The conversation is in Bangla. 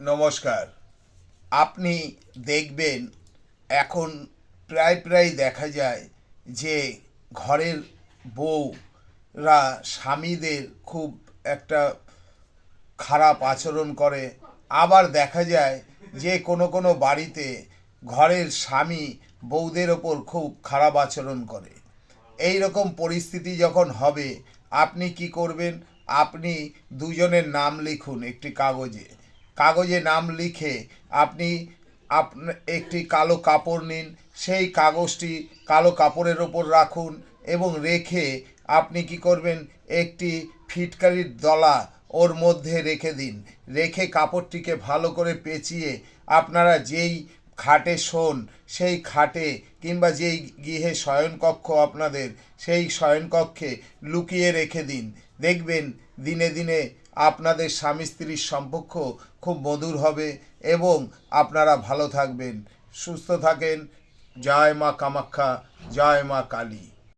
নমস্কার। আপনি দেখবেন এখন প্রায় প্রায় দেখা যায় যে ঘরের বউরা স্বামীদের খুব একটা খারাপ আচরণ করে। আবার দেখা যায় যে কোনো কোনো বাড়িতে ঘরের স্বামী বউদের ওপর খুব খারাপ আচরণ করে। এই রকম পরিস্থিতি যখন হবে, আপনি কি করবেন? আপনি দুজনের নাম লিখুন একটি কাগজে। কাগজে নাম লিখে আপনি আপনা একটি কালো কাপড় নিন, সেই কাগজটি কালো কাপড়ের ওপর রাখুন এবং রেখে আপনি কি করবেন? একটি ফিটকারির দলা ওর মধ্যে রেখে দিন। রেখে কাপড়টিকে ভালো করে পেঁচিয়ে আপনারা যেই খাটে শোন, সেই খাটে কিংবা যেই গৃহে শয়নকক্ষ আপনাদের, সেই শয়নকক্ষে লুকিয়ে রেখে দিন। দেখবেন দিনে দিনে আপনাদের স্বামী স্ত্রীর সম্পর্ক খুব মধুর হবে এবং আপনারা ভালো থাকবেন, সুস্থ থাকেন। জয় মা কামাখ্যা, জয় মা কালী।